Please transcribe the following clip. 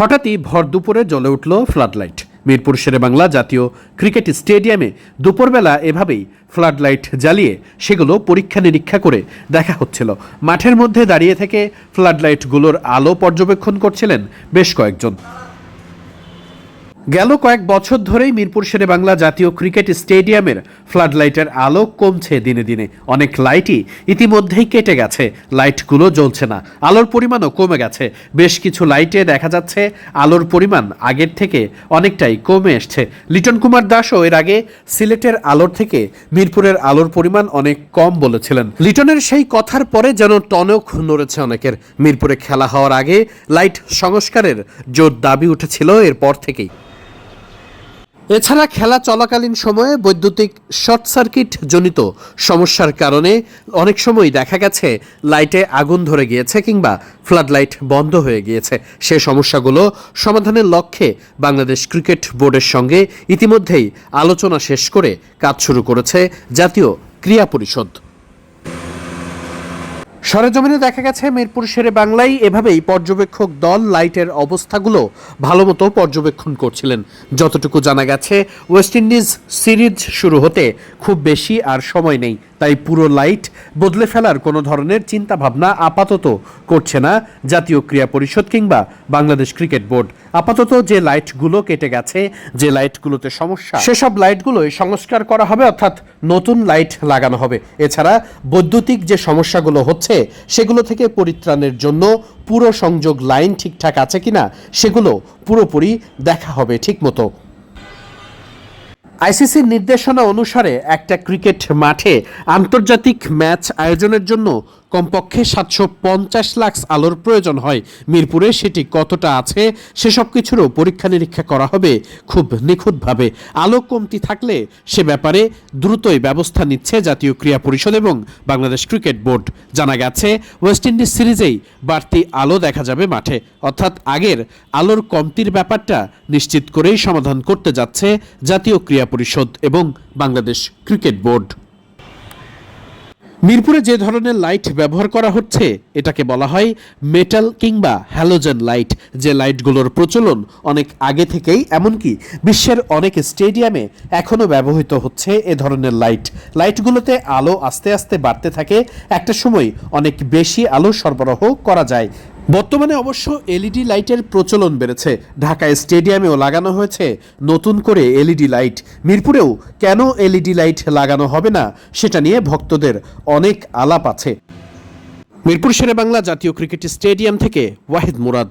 হঠাৎই ভর দুপুরে জ্বলে উঠল ফ্লাড লাইট মিরপুর শেরেবাংলা জাতীয় ক্রিকেট স্টেডিয়ামে দুপুরবেলা এভাবেই ফ্লাড লাইট জ্বালিয়ে সেগুলো পরীক্ষা নিরীক্ষা করে দেখা হচ্ছিল। মাঠের মধ্যে দাঁড়িয়ে থেকে ফ্লাড লাইটগুলোর আলো পর্যবেক্ষণ করছিলেন বেশ কয়েকজন। গেল কয়েক বছর ধরেই মিরপুর শেরে বাংলা জাতীয় ক্রিকেট স্টেডিয়ামের ফ্লাড লাইটের আলো কমছে দিনে দিনে। অনেক লাইটই ইতিমধ্যেই কেটে গেছে। লাইটগুলো জ্বলছে না। আলোর পরিমাণও কমে গেছে। বেশ কিছু লাইটে দেখা যাচ্ছে আলোর পরিমাণ আগের থেকে অনেকটাই কমে এসছে। লিটন কুমার দাসও এর আগে সিলেটের আলোর থেকে মিরপুরের আলোর পরিমাণ অনেক কম বলেছিলেন। লিটনের সেই কথার পরে যেন টনক নড়েছে অনেকের। মিরপুরে খেলা হওয়ার আগে লাইট সংস্কারের জোর দাবি উঠেছিল এরপর থেকেই। এছাড়া খেলা চলাকালীন সময়ে বৈদ্যুতিক শর্ট সার্কিট জনিত সমস্যার কারণে অনেক সময় দেখা গেছে লাইটে আগুন ধরে গিয়েছে কিংবা ফ্লাড লাইট বন্ধ হয়ে গিয়েছে। সে সমস্যাগুলো সমাধানের লক্ষ্যে বাংলাদেশ ক্রিকেট বোর্ডের সঙ্গে ইতিমধ্যেই আলোচনা শেষ করে কাজ শুরু করেছে জাতীয় ক্রিয়া পরিষদ। সরেজমিনে দেখা গেছে, মিরপুর শেরে বাংলায় এভাবেই পর্যবেক্ষক দল লাইটের অবস্থাগুলো ভালোমতো পর্যবেক্ষণ করছিলেন। যতটুকু জানা গেছে, ওয়েস্ট ইন্ডিজ সিরিজ শুরু হতে খুব বেশি আর সময় নেই। তাই পুরো লাইট বদলে ফেলার কোনো ধরনের চিন্তা ভাবনা আপাতত করছে না জাতীয় ক্রীড়া পরিষদ কিংবা বাংলাদেশ ক্রিকেট বোর্ড। আপাতত যে লাইটগুলো কেটে গেছে, যে লাইটগুলোতে সমস্যা, সেসব লাইটগুলোই সংস্কার করা হবে, অর্থাৎ নতুন লাইট লাগানো হবে। এছাড়া বৈদ্যুতিক যে সমস্যাগুলো হচ্ছে, সেগুলো থেকে পরিত্রাণের জন্য পুরো সংযোগ লাইন ঠিকঠাক আছে কিনা, সেগুলো পুরোপুরি দেখা হবে ঠিকমতো। আইসিসির নির্দেশনা অনুসারে একটা ক্রিকেট মাঠে আন্তর্জাতিক ম্যাচ আয়োজনের জন্য কমপক্ষে সাতশো পঞ্চাশ লাখ আলোর প্রয়োজন হয়। মিরপুরে সেটি কতটা আছে সেসব কিছুরও পরীক্ষা নিরীক্ষা করা হবে খুব নিখুঁতভাবে। আলো কমতি থাকলে সে ব্যাপারে দ্রুতই ব্যবস্থা নিচ্ছে জাতীয় ক্রীড়া পরিষদ এবং বাংলাদেশ ক্রিকেট বোর্ড। জানা গেছে, ওয়েস্ট ইন্ডিজ সিরিজেই বাড়তি আলো দেখা যাবে মাঠে। অর্থাৎ আগের আলোর কমতির ব্যাপারটা নিশ্চিত করেই সমাধান করতে যাচ্ছে জাতীয় ক্রীড়া পরিষদ এবং বাংলাদেশ ক্রিকেট বোর্ড। মিরপুরে যে ধরনের লাইট ব্যবহার করা হচ্ছে, এটাকে বলা হয় মেটাল কিংবা হ্যালোজেন লাইট। যে লাইটগুলোর প্রচলন অনেক আগে থেকেই, এমনকি বিশ্বের অনেক স্টেডিয়ামে এখনও ব্যবহৃত হচ্ছে এ ধরনের লাইট। লাইটগুলোতে আলো আস্তে আস্তে বাড়তে থাকে। একটা সময় অনেক বেশি আলো সরবরাহ করা যায়। বর্তমানে অবশ্য এলইডি লাইটের প্রচলন বেড়েছে। ঢাকা স্টেডিয়ামেও লাগানো হয়েছে নতুন করে এলইডি লাইট। মিরপুরেও কেন এলইডি লাইট লাগানো হবে না, সেটা নিয়ে ভক্তদের অনেক আলাপ আছে। মিরপুর শেরেবাংলা জাতীয় ক্রিকেট স্টেডিয়াম থেকে ওয়াহিদ মুরাদ।